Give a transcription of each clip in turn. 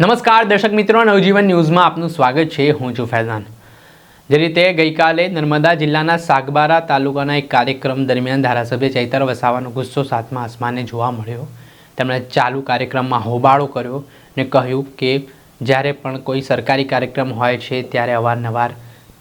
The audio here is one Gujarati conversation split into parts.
નમસ્કાર, દર્શક મિત્રો, નવજીવન ન્યૂઝમાં આપનું સ્વાગત છે. હું છું ફૈઝાન. જે રીતે ગઈકાલે નર્મદા જિલ્લાના સાગબારા તાલુકાના એક કાર્યક્રમ દરમિયાન ધારાસભ્ય ચૈતર વસાવાનો ગુસ્સો સાતમા આસમાને જોવા મળ્યો. તેમણે ચાલુ કાર્યક્રમમાં હોબાળો કર્યો ને કહ્યું કે જ્યારે પણ કોઈ સરકારી કાર્યક્રમ હોય છે, ત્યારે અવારનવાર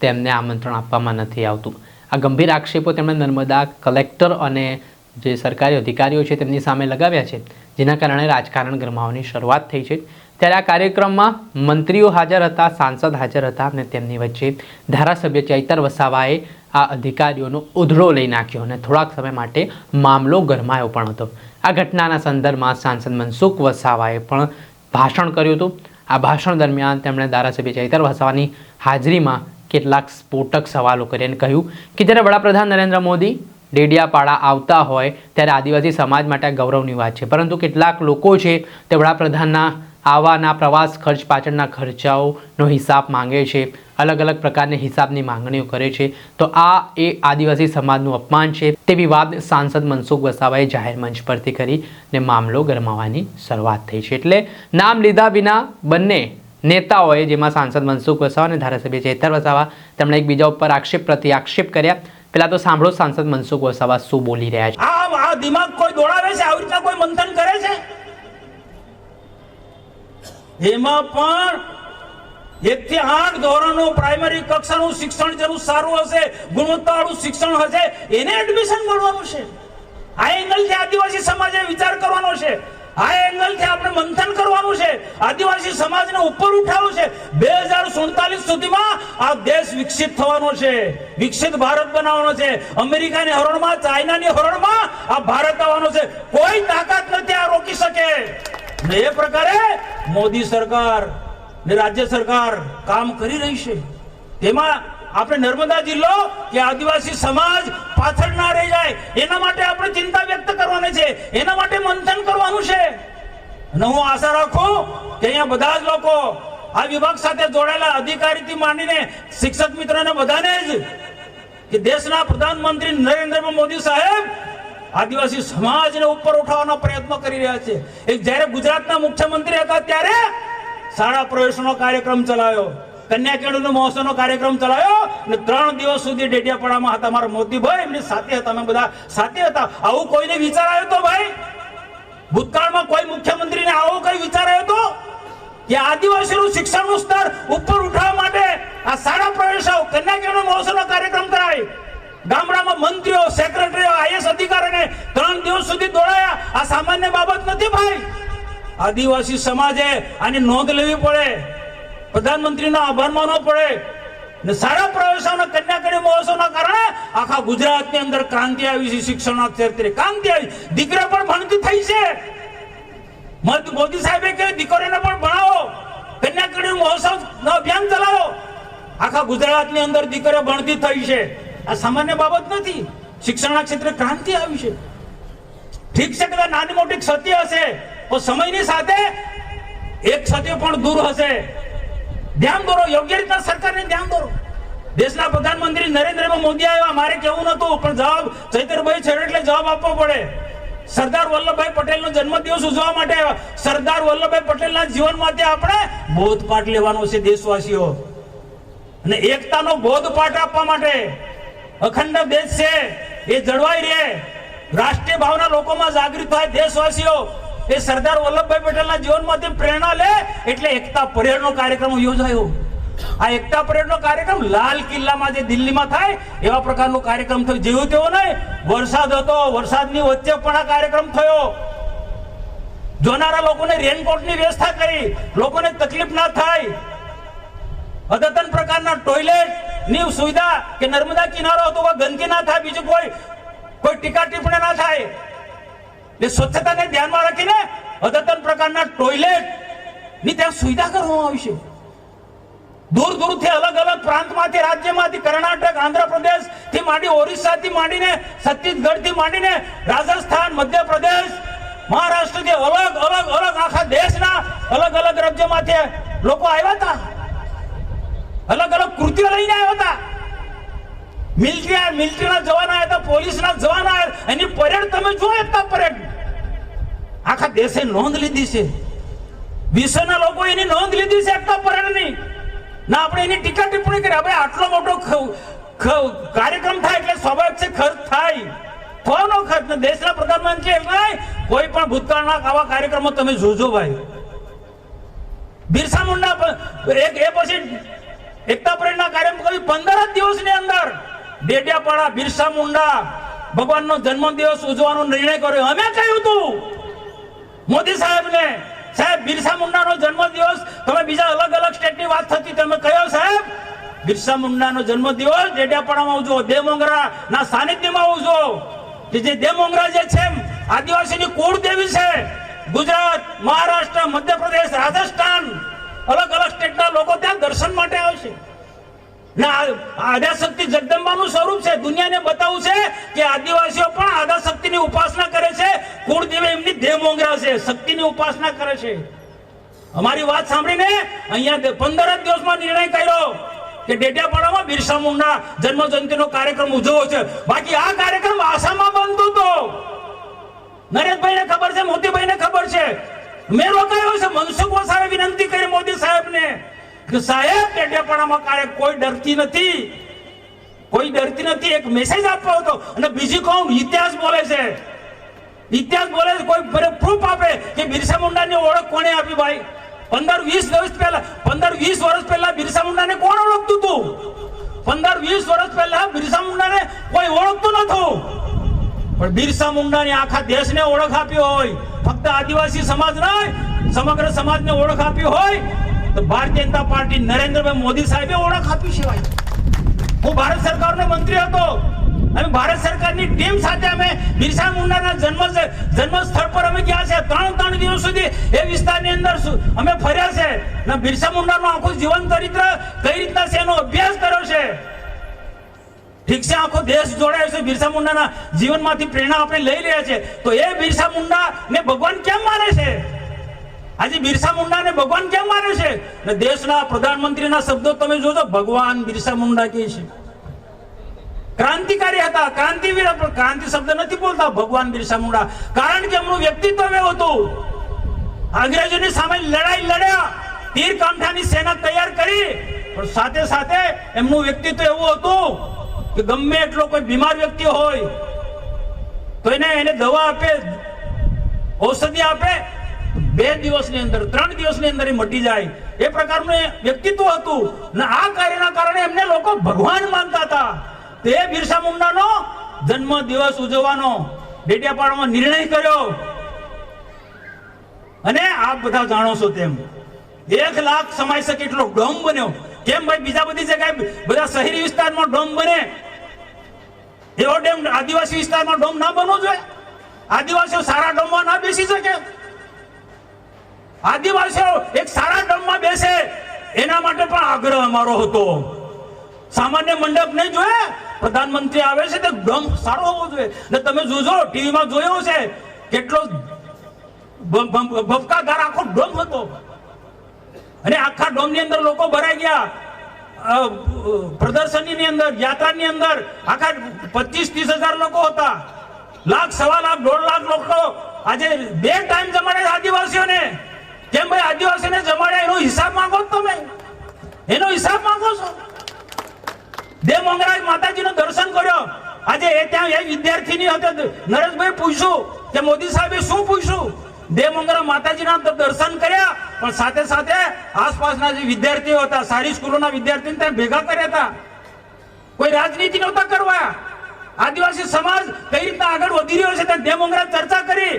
તેમને આમંત્રણ આપવામાં નથી આવતું. આ ગંભીર આક્ષેપો તેમણે નર્મદા કલેક્ટર અને જે સરકારી અધિકારીઓ છે, તેમની સામે લગાવ્યા છે, જેના કારણે રાજકારણ ગરમાવાની શરૂઆત થઈ છે. ત્યારે આ કાર્યક્રમમાં મંત્રીઓ હાજર હતા, સાંસદ હાજર હતા અને તેમની વચ્ચે ધારાસભ્ય ચૈતર વસાવાએ આ અધિકારીઓનો ઉધડો લઈ નાખ્યો અને થોડાક સમય માટે મામલો ગરમાયો પણ હતો. આ ઘટનાના સંદર્ભમાં સાંસદ મનસુખ વસાવાએ પણ ભાષણ કર્યું હતું. આ ભાષણ દરમિયાન તેમણે ધારાસભ્ય ચૈતર વસાવાની હાજરીમાં કેટલાક સ્ફોટક સવાલો કરી અને કહ્યું કે જ્યારે વડાપ્રધાન નરેન્દ્ર મોદી ડેડિયાપાડા આવતા હોય ત્યારે આદિવાસી સમાજ માટે ગૌરવની વાત છે. પરંતુ કેટલાક લોકો છે તે વડાપ્રધાનના આવાના પ્રવાસ ખર્ચ પાછળના ખર્ચાઓનો હિસાબ માંગે છે. અલગ અલગ પ્રકારની હિસાબની માંગણીઓ કરે છે. તો આ એ આદિવાસી સમાજનું અપમાન છે તેવી વાત સાંસદ મનસુખ વસાવાએ જાહેર મંચ પરથી કરી ને મામલો ગરમાવાની શરૂઆત થઈ છે. એટલે નામ લીધા વિના બંને નેતાઓએ, જેમાં સાંસદ મનસુખ વસાવા અને ધારાસભ્ય ચેતર વસાવા, તેમણે એકબીજા ઉપર આક્ષેપ પ્રતિ આક્ષેપ કર્યા. પહેલા તો સાંભળો સાંસદ મનસુખ વસાવા શું બોલી રહ્યા છે. આ દિમાગ કોઈ દોડાવે છે? આવી રીતના કોઈ મંથન કરે છે? એમાં પણ એક થી આઠ ધોરણનું પ્રાઇમરી કક્ષાનું શિક્ષણ જેનું સારું હશે, ગુણવત્તાવાળું શિક્ષણ હશે, એને એડમિશન મળવાનું છે. આ એંગલથી આદિવાસી સમાજે વિચાર કરવાનો છે. આ એંગલથી આપણે મંથન કરવાનું છે. આદિવાસી સમાજને ઉપર ઉઠાવવું છે. બે હજાર સુડતાલીસ સુધીમાં આ દેશ વિકસિત થવાનો છે. વિકસિત ભારત બનાવવાનો છે. અમેરિકાની હરોળમાં ચાઇનાની હરોળમાં આ ભારત આવવાનો છે. કોઈ તાકાત નથી આ રોકી શકે. ને એ પ્રકારે મોદી સરકાર ને રાજ્ય સરકાર કામ કરી રહી છે. તેમાં આપણે નર્મદા જિલ્લો કે આદિવાસી સમાજ પાછળ ના રહી જાય, એના માટે આપણે ચિંતા વ્યક્ત કરવાની છે. એના માટે મંથન કરવાનું છે. અને હું આશા રાખું કે અહીંયા બધા જ લોકો આ વિભાગ સાથે જોડાયેલા અધિકારીથી માંડીને શિક્ષક મિત્રોને બધાને જ કે દેશના પ્રધાનમંત્રી નરેન્દ્ર મોદી સાહેબ આદિવાસી સમાજને ઉપર ઉઠાવવાનો પ્રયત્ન કરી રહ્યા છે. એક જ્યારે ગુજરાતના મુખ્યમંત્રી હતા ત્યારે શાળા પ્રવેશનો કાર્યક્રમ ચલાવ્યો કન્યા કેળવણી મહોત્સવનો કાર્યક્રમ ચલાવ્યો અને ત્રણ દિવસ સુધી ડેડિયાપાડામાં હતા. મારા મોદીભાઈ એમની સાથે હતા. અમે બધા સાથે હતા. આવું કોઈને વિચાર આવ્યો તો ભાઈ? ભૂતકાળમાં કોઈ મુખ્યમંત્રીને આવો કઈ વિચાર આવ્યો તો? કે આદિવાસીનું શિક્ષણનું સ્તર ઉપર ઉઠાવવા માટે આ શાળા પ્રવેશો કન્યા કેળવણી મહોત્સવનો કાર્યક્રમ કરાય? ગામડામાં મંત્રીઓ સેક્રેટરીઓ આઈએસ અધિકારીને ત્રણ દિવસ સુધી દોડાયા. આ સામાન્ય બાબત નથી ભાઈ. આદિવાસી સમાજે આની નોંધ લેવી પડે. પ્રધાનમંત્રીનો આભાર માનવો પડે. ને સારા પ્રવેશોના કન્યાકડી મહોત્સવના કારણે આખા ગુજરાતની અંદર ક્રાંતિ આવી છે, શિક્ષણના ક્ષેત્રે ક્રાંતિ આવી. દીકરા પણ ભણતી થઈ છે. મત- મોદી સાહેબે કહ્યું, દીકરીને પણ ભણાવો. કન્યાકડી મહોત્સવ અભિયાન ચલાવો. આખા ગુજરાતની અંદર દીકરીઓ ભણતી થઈ છે. આ સામાન્ય બાબત નથી. શિક્ષણના ક્ષેત્રે ક્રાંતિ આવી છે. ઠીક છે, કદાચ નાની મોટી ક્ષતિ હશે પણ સમયની સાથે એક ક્ષતિ પણ દૂર હશે. ધ્યાન દોરો, યોગ્ય રીતના સરકારને ધ્યાન દોરો. દેશના પ્રધાનમંત્રી નરેન્દ્ર મોદી આવ્યા, મારે કેવું નતું પણ જવાબ ચૈતરભાઈ છે એટલે જવાબ આપવો પડે. સરદાર વલ્લભભાઈ પટેલનો જન્મદિવસ ઉજવવા માટે સરદાર વલ્લભભાઈ પટેલના જીવનમાંથી આપણે બોધપાઠ લેવાનો છે, દેશવાસીઓ. અને એકતાનો બોધપાઠ આપવા માટે. અખંડ દેશ છે, એ જળવાઈ રહે. રાષ્ટ્રીય ભાવના લોકોમાં જાગૃત થાય દેશવાસીઓ. એ સરદાર વલ્લભભાઈ પટેલના જીવનમાંથી પ્રેરણા લે એટલે એકતા પરેડનો કાર્યક્રમ યોજાયો. આ એકતા પરેડનો કાર્યક્રમ લાલ કિલ્લામાં જે દિલ્હીમાં થાય, એવા પ્રકારનો કાર્યક્રમ થયો. જેવું તેવો નહીં, વરસાદ હતો, વરસાદની વચ્ચે પણ આ કાર્યક્રમ થયો. જોનારા લોકોને રેનકોટની વ્યવસ્થા કરી. લોકોને તકલીફ ના થાય. અદતન પ્રકારના ટોયલેટ ની સુવિધા કે નર્મદા કિનારો હતો કોઈ ગંદકી ના થાય, બીજું કોઈ કોઈ ટીકા ટિપ્પણી ના થાય. એટલે સ્વચ્છતાને ધ્યાનમાં રાખીને અદ્યતન પ્રકારના ટોયલેટની ત્યાં સુવિધા કરવામાં આવશે દૂર દૂરથી અલગ અલગ પ્રાંતમાંથી, રાજ્યમાંથી, કર્ણાટક આંધ્રપ્રદેશથી માંડી ઓરિસ્સા થી માંડીને છત્તીસગઢથી માંડીને રાજસ્થાન, મધ્યપ્રદેશ મહારાષ્ટ્રથી અલગ અલગ અલગ આખા દેશના અલગ અલગ રાજ્યોમાંથી લોકો આવ્યા હતા. અલગ અલગ કૃત્યો લઈને આવ્યા હતા. મિલિટરી મિલિટરીના જવાન આવ્યા હતા, પોલીસના જવાન આવ્યા એની પરેડ તમે જો એકતા પરેડ. આખા દેશે નોંધ લીધી છે. વિશ્વના લોકો એની નોંધ લીધી છે એકતા પરેડની. ના, આપણે એની ટીકા ટિપ્પણી કરી. આપણે આટલો મોટો કાર્યક્રમ થાય એટલે સ્વાભાવિક છે ખર્ચ થાય. કોનો ખર્ચ? દેશના પ્રધાનમંત્રી એટલે કોઈ પણ ભૂતકાળના આવા કાર્યક્રમો તમે જોજો ભાઈ. બિરસા મુંડા એક, એ પછી એકતા પરેડના કાર્યક્રમ કરી પંદર જ દિવસની અંદર ડેડિયાપાડા બિરસા મુંડા ભગવાનનો જન્મદિવસ ઉજવવાનો નિર્ણય કર્યો. અમે કહ્યું હતું મોદી સાહેબને, સાહેબ, બિરસા મુંડાનો જન્મદિવસ, તમે બીજા અલગ અલગ સ્ટેટની વાત થતી, તમે કયો સાહેબ? બિરસા મુંડાનો જન્મદિવસ ડેડિયાપાડામાં ઉજવો દેમોંગરા ના સાનિધ્યમાં ઉજવો. કે જે દેમોંગરા જે છે આદિવાસીની કુળ દેવી છે. ગુજરાત, મહારાષ્ટ્ર, મધ્યપ્રદેશ, રાજસ્થાન અલગ અલગ સ્ટેટના લોકો ત્યાં દર્શન માટે આવશે ના, આદ્યાશક્તિ જગદંબાનું સ્વરૂપ છે. દુનિયાને બતાવવું છે કે આદિવાસીઓ પણ આદ્યાશક્તિની ઉપાસના કરે છે. કુળદેવી એમની દેહ મોંગરા છે. શક્તિની ઉપાસના કરે છે. અમારી વાત સાંભળીને અહીંયા પંદર જ દિવસમાં નિર્ણય કર્યો કે ડેડિયાપાડામાં બિરસા મુંડા જન્મ જયંતિનો કાર્યક્રમ ઉજવો છે. બાકી આ કાર્યક્રમ આસામમાં બનતો હતો. નરેશભાઈને ખબર છે, મોતીભાઈને ખબર છે. મેં રોકાયો છે. મનસુખ વસાવે વિનંતી કરી મોદી સાહેબને કે સાહેબ ડેડિયાપાડામાં કાર્ય કોઈ ડરતી નથી. કોઈ ડરતી નથી. એક મેસેજ આપવો હતો અને બીજી કોમ, ઇતિહાસ બોલે છે. ઇતિહાસ બોલે છે. કોઈ પ્રૂફ આપે કે બિરસા મુંડાની ઓળખ કોણે આપી ભાઈ? પંદર વીસ વર્ષ પહેલા, પંદર વીસ વર્ષ પહેલા બિરસા મુંડાને કોણ ઓળખતું હતું પંદર વીસ વર્ષ પહેલા બિરસા મુંડાને કોઈ ઓળખતું નતું પણ બિરસા મુંડાની આખા દેશને ઓળખ આપી હોય. ફક્ત આદિવાસી સમાજ નહીં, સમગ્ર સમાજને ઓળખ આપી હોય તો ભારતીય જનતા પાર્ટી નરેન્દ્રભાઈ મોદી સાહેબે ઓળખ આપી છે હું ભારત સરકારનો મંત્રી હતો. અમે ભારત સરકારની ટીમ સાથે અમે બિરસા મુંડાના જન્મ જન્મ સ્થળ પર અમે ગયા છે. ત્રણ ત્રણ દિવસ સુધી એ વિસ્તારની અંદર અમે ફર્યા છે. ને બિરસા મુંડાનું આખું જીવન ચરિત્ર કઈ રીતના છે એનો અભ્યાસ કર્યો છે. ઠીક છે આખો દેશ જોડાયો છે. બિરસા મુંડાના જીવનમાંથી પ્રેરણા આપણે લઈ રહ્યા છે. તો એ બિરસા મુંડા ને ભગવાન કેમ માને છે? આજે બિરસા મુંડાને ભગવાન કેમ માને છે? ને દેશના પ્રધાનમંત્રીના શબ્દો તમે જોજો. ભગવાન બિરસા મુંડા કહે છે. ક્રાંતિકારી હતા. ક્રાંતિવીર ક્રાંતિ શબ્દ નથી બોલતા ભગવાન બિરસા મુંડા. કારણ કે એમનું વ્યક્તિત્વ એવું હતું. અંગ્રેજોની સામે લડાઈ લડ્યા. તીર કામઠાની સેના તૈયાર કરી. પણ સાથે સાથે એમનું વ્યક્તિત્વ એવું હતું કે ગમે એટલો કોઈ બીમાર વ્યક્તિ હોય, તો એને એને દવા આપે, ઔષધિ આપે, બે દિવસની અંદર, ત્રણ દિવસની અંદર એ મટી જાય. એ પ્રકારનું વ્યક્તિત્વ હતું. ને આ કાર્યના કારણે એમને લોકો ભગવાન માનતા હતા. તે બિરસા મુંડાનો જન્મ દિવસ ઉજવવાનો, ડેડિયાપાડામાં નિર્ણય કર્યો. અને આપ બધા જાણો છો તેમ, એક લાખ સમાઈ શકે એટલો ડોમ બન્યો. કેમ ભાઈ, બીજા બધી જગ્યાએ, બધા શહેરી વિસ્તારમાં ડોમ બને. એવો ડેમ આદિવાસી વિસ્તારમાં ડોમ ના બનવો જોઈએ? આદિવાસીઓ સારા ડોમમાં ના બેસી શકે? આદિવાસીઓ એક સારા ડોમમાં બેસે, એના માટે પણ આગ્રહ અમારો હતો. સામાન્ય મંડપ નહીં જોઈએ. પ્રધાનમંત્રી આવે છે તે ડોમ સારો હોવો જોઈએ. ને તમે જોજો, ટીવીમાં જોયો છે કેટલો ભપકાગાર આખો ડોમ હતો. અને આખા ડોમની અંદર લોકો ભરાઈ ગયા. પ્રદર્શનની અંદર, યાત્રાની અંદર આખા પચીસ, ત્રીસ હજાર લોકો હતા. લાખ, સવા લાખ, દોઢ લાખ લોકો. આજે બે ટાઈમ જમાડે આદિવાસીઓને. કેમ ભાઈ, આદિવાસીઓને જમાડે એનો હિસાબ માંગો તમે. એનો હિસાબ માંગો છો. દેવ મંગરાજ માતાજીનું દર્શન કર્યો. આજે એ ત્યાં એ વિદ્યાર્થીની હતો નરેશભાઈ પૂછ્યું કે મોદી સાહેબે શું પૂછ્યું? દેવ મંગરા માતાજીના દર્શન કર્યા, પણ સાથે સાથે આસપાસના જે વિદ્યાર્થીઓ હતા, સારી સ્કૂલોના વિદ્યાર્થીઓને ત્યાં ભેગા કર્યા હતા. કોઈ રાજનીતિ નહોતા કરવા. આદિવાસી સમાજ કઈ રીતના આગળ વધી રહ્યો છે ત્યાં દેવ મંગરા ચર્ચા કરી.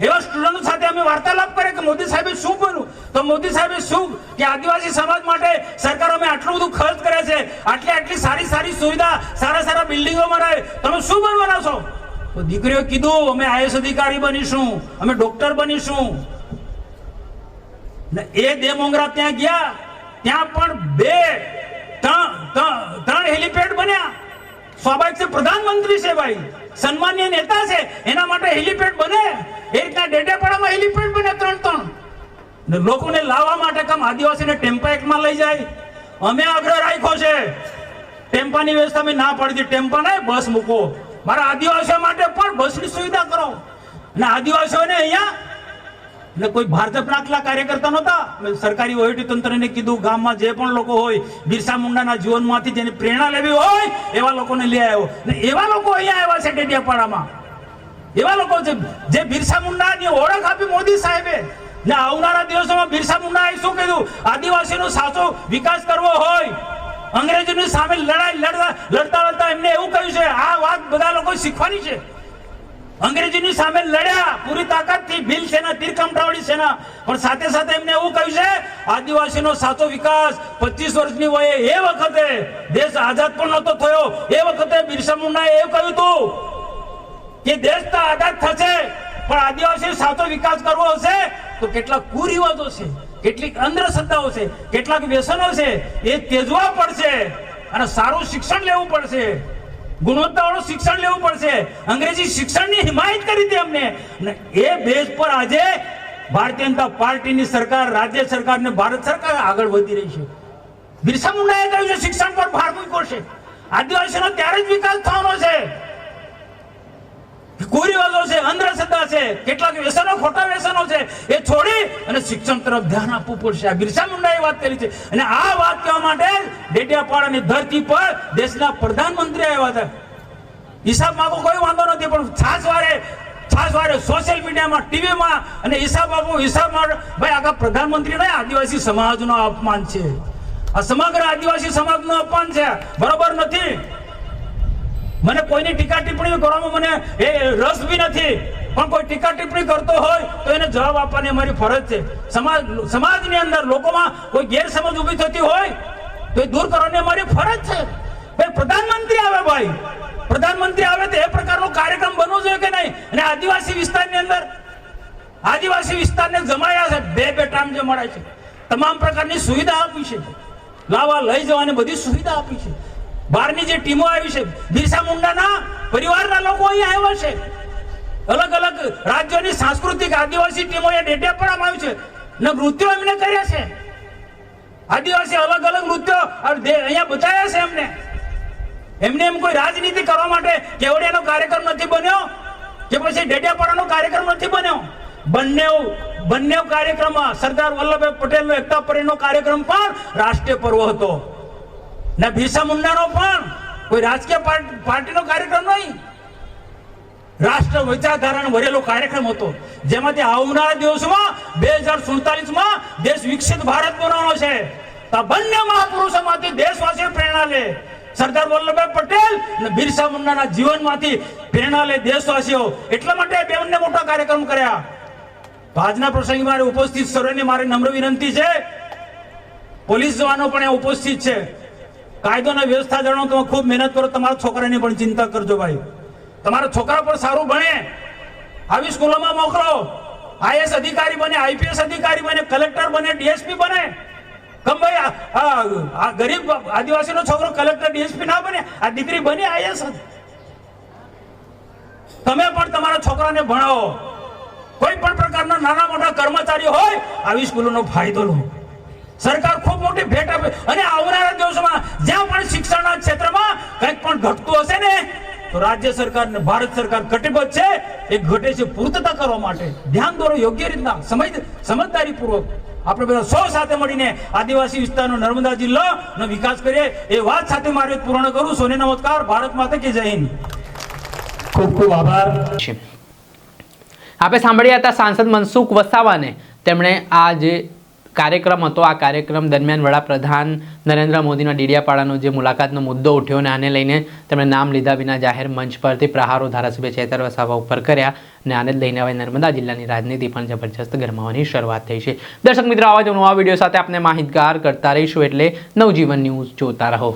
એવા સ્ટુડન્ટો સાથે અમે વાર્તાલાપ કરે કે મોદી સાહેબે શું બન્યું તો મોદી સાહેબે શું કે આદિવાસી સમાજ માટે સરકાર અમે આટલું બધું ખર્ચ કરે છે, આટલી આટલી સારી સારી સુવિધા, સારા સારા બિલ્ડિંગો બનાવે. તમે શું બનવાના છો? દીકરીઓ કીધું, અમે આઈએસ અધિકારી બનીશું, અમે ડોક્ટર બનીશું. ને એ દેમોંગરા ત્યાં ગયા, ત્યાં પણ બે, ત્રણ હેલિપેડ બન્યા. સ્વાભાવિક છે, પ્રધાનમંત્રી છે ભાઈ, સન્માનીય નેતા છે, એના માટે હેલિપેડ બને. એ રીતના ડેડેપાડામાં હેલિપેડ બને ત્રણ ત્રણ. ને લોકોને લાવવા માટે કામ આદિવાસીને ટેમ્પા એકમાં લઈ જાય. અમે આગ્રહ રાખ્યો છે, ટેમ્પાની વ્યવસ્થા અમે ના પાડી ટેમ્પા નહીં બસ મૂકો. મારા આદિવાસીઓ માટે પણ બસની સુવિધા કરો. અને આદિવાસીઓને અહીંયા એટલે કોઈ ભાજપના આટલા કાર્યકર્તા નહોતા સરકારી વહીવટી તંત્રને કીધું, ગામમાં જે પણ લોકો હોય, બિરસા મુંડાના જીવનમાંથી જેને પ્રેરણા લેવી હોય, એવા લોકોને લઈ આવ્યો. ને એવા લોકો અહીંયા આવ્યા છે ડેડિયાપાડામાં. એવા લોકો છે, જે બિરસા મુંડાની ઓળખ આપી મોદી સાહેબે. ને આવનારા દિવસોમાં બિરસા મુંડાએ શું કીધું? આદિવાસીનો સાચો વિકાસ કરવો હોય. અંગ્રેજોની સામે લડાઈ લડતા લડતા લડતા એમને એવું કહ્યું છે, આ વાત બધા લોકો શીખવાની છે. અંગ્રેજીની સામે લડ્યા, પૂરી તાકાતથી ભીલ સેના તીર કામઠાવાળી સેના. પણ સાથે સાથે એમને એવું કહ્યું છે, આદિવાસીનો સાચો વિકાસ 25 વર્ષની વયે એ વખતે દેશ આઝાદ પણ નહોતો થયો. એ વખતે બિરસા મુંડાએ એવું કહ્યું હતું કે દેશ તો આઝાદ થશે, પણ આદિવાસી સાચો વિકાસ કરવો હશે, તો કેટલા કુરિવાજો છે. કેટલીક અંધશ્રદ્ધાઓ છે, કેટલાક વ્યસનો છે, એ તેજવા પડશે અને સારું શિક્ષણ લેવું પડશે. ગુણવત્તાવાળું શિક્ષણ લેવું પડશે. અંગ્રેજી શિક્ષણની હિમાયત કરી હતી અમને. અને એ બેઝ પર આજે ભારતીય જનતા પાર્ટીની સરકાર, રાજ્ય સરકાર ને ભારત સરકાર આગળ વધી રહી છે. બિરસા મુંડાએ કહ્યું છે, શિક્ષણ પર ભાર મૂક્યો છે. આદિવાસીનો ત્યારે જ વિકાસ થવાનો છે. કુરિવાજો છે, અંધશ્રદ્ધા છે, કેટલાક વ્યસનો, ખોટા વ્યસનો છે, એ છોડી અને શિક્ષણ તરફ ધ્યાન આપવું પડશે. આ બિરસા મુંડાએ વાત કરી છે. અને આ વાત કહેવા માટે ડેડિયાપાડાની ધરતી પર દેશના પ્રધાનમંત્રી આવ્યા હતા. હિસાબ માંગો કોઈ વાંધો નથી, પણ છાસ વારે છાસ વારે સોશિયલ મીડિયામાં ટીવીમાં અને હિસાબ આપો, હિસાબ માટે ભાઈ, આખા પ્રધાનમંત્રી નહીં, આદિવાસી સમાજનો અપમાન છે. આ સમગ્ર આદિવાસી સમાજનું અપમાન છે. બરોબર નથી. મને કોઈની ટીકા ટિપ્પણી કરવામાં મને એ રસ બી નથી. પણ કોઈ ટીકા ટિપ્પણી કરતો હોય તો એને જવાબ આપવાની અમારી ફરજ છે. સમાજ, સમાજની અંદર લોકોમાં કોઈ ગેરસમજ ઊભી થતી હોય તો એ દૂર કરવાની અમારી ફરજ છે. ભાઈ, પ્રધાનમંત્રી આવે ભાઈ. પ્રધાનમંત્રી આવે તો એ પ્રકારનો કાર્યક્રમ બનવો જોઈએ કે નહીં? અને આદિવાસી વિસ્તારની અંદર, આદિવાસી વિસ્તારને જમાયા છે, બે બે ટાઈમ જે મળે છે. તમામ પ્રકારની સુવિધા આપી છે. લાવા લઈ જવાની બધી સુવિધા આપી છે. બહારની જે ટીમો આવી છે, બિરસા મુંડાના પરિવારના લોકો અહીંયા આવ્યા છે. અલગ અલગ રાજ્યોની સાંસ્કૃતિક આદિવાસી ટીમો અહીંયા ડેડિયાપાડામાં આવી છે ને નૃત્યો એમને કર્યા છે. આદિવાસી અલગ અલગ નૃત્યો અહીંયા બતાવ્યા છે એમને. એમને એમ કોઈ રાજનીતિ કરવા માટે કેવડિયાનો કાર્યક્રમ નથી બન્યો કે પછી ડેડિયાપાડાનો કાર્યક્રમ નથી બન્યો. બંને બંને કાર્યક્રમમાં સરદાર વલ્લભભાઈ પટેલનો, એકતા પરેડનો કાર્યક્રમ પણ રાષ્ટ્રીય પર્વ હતો. ને બિરસા મુંડાનો પણ કોઈ રાજકીય પાર્ટીનો કાર્યક્રમ નહીં. રાષ્ટ્ર વિચારધારાનો ભરેલો કાર્યક્રમ હતો. જેમાંથી આવનારા દિવસોમાં બે હજાર સુડતાલીસમાં દેશ વિકસિત ભારત બનાવવાનો છે. આ બંને મહાપુરુષોમાંથી દેશવાસીઓ પ્રેરણા લે. સરદાર વલ્લભભાઈ પટેલ અને બિરસા મુંડાના જીવનમાંથી પ્રેરણા લે દેશવાસીઓ. એટલા માટે બે મોટા કાર્યક્રમ કર્યા. આજના પ્રસંગે મારે ઉપસ્થિત સર્વેને મારી નમ્ર વિનંતી છે. પોલીસ જવાનો પણ ઉપસ્થિત છે. કાયદો અને વ્યવસ્થા જાણો તમે ખૂબ મહેનત કરો, તમારા છોકરાની પણ ચિંતા કરજો ભાઈ. તમારા છોકરા પણ સારું ભણે. આવી સ્કૂલોમાં મોકલો. આઈએસ અધિકારી બને, આઈપીએસ અધિકારી બને, કલેક્ટર બને, ડીએસપી બને. કમ ભાઈ, આ- ગરીબ આદિવાસીનો છોકરો કલેક્ટર, ડીએસપી ના બને, આ દીકરી બની આઈએસ તમે પણ તમારા છોકરાને ભણાવો. કોઈ પણ પ્રકારના નાના મોટા કર્મચારી હોય, આવી સ્કૂલોનો ફાયદો લો. સરકાર ખૂબ મોટી ભેટ આપે. અને આવનારા કંઈક પણ ઘટતું હશે ને તો રાજ્ય સરકાર ને ભારત સરકાર કટિબદ્ધ છે. એ ઘટે છે પૂર્તતા કરવા માટે. ધ્યાન દોરો યોગ્ય રીતના સમજ સમજદારી પૂર્વક આપણે બધા સૌ સાથે મળીને આદિવાસી વિસ્તારનો નર્મદા જિલ્લાનો વિકાસ કરીએ. એ વાત સાથે મારે પૂર્ણ કરું. સોને નમસ્કાર. ભારત માતા કે જય હિન્દ. ખૂબ ખૂબ આભાર. છે આપણે સાંભળ્યા હતા સાંસદ મનસુખ વસાવાને. તેમણે આ જે કાર્યક્રમ હતો. આ કાર્યક્રમ દરમિયાન વડાપ્રધાન નરેન્દ્ર મોદીના ડીડિયાપાડાનો જે મુલાકાતનો મુદ્દો ઉઠ્યો અને આને લઈને તેમણે નામ લીધા વિના જાહેર મંચ પરથી પ્રહારો ધારાસભ્ય ચેતર વસાવા ઉપર કર્યા અને આને લઈને હવે નર્મદા જિલ્લાની રાજનીતિ પણ જબરજસ્ત ગરમાવાની શરૂઆત થઈ છે. દર્શક મિત્રો, આવા જ નવા વીડિયો સાથે આપણે માહિતગાર કરતા રહીશું એટલે નવજીવન ન્યૂઝ જોતા રહો.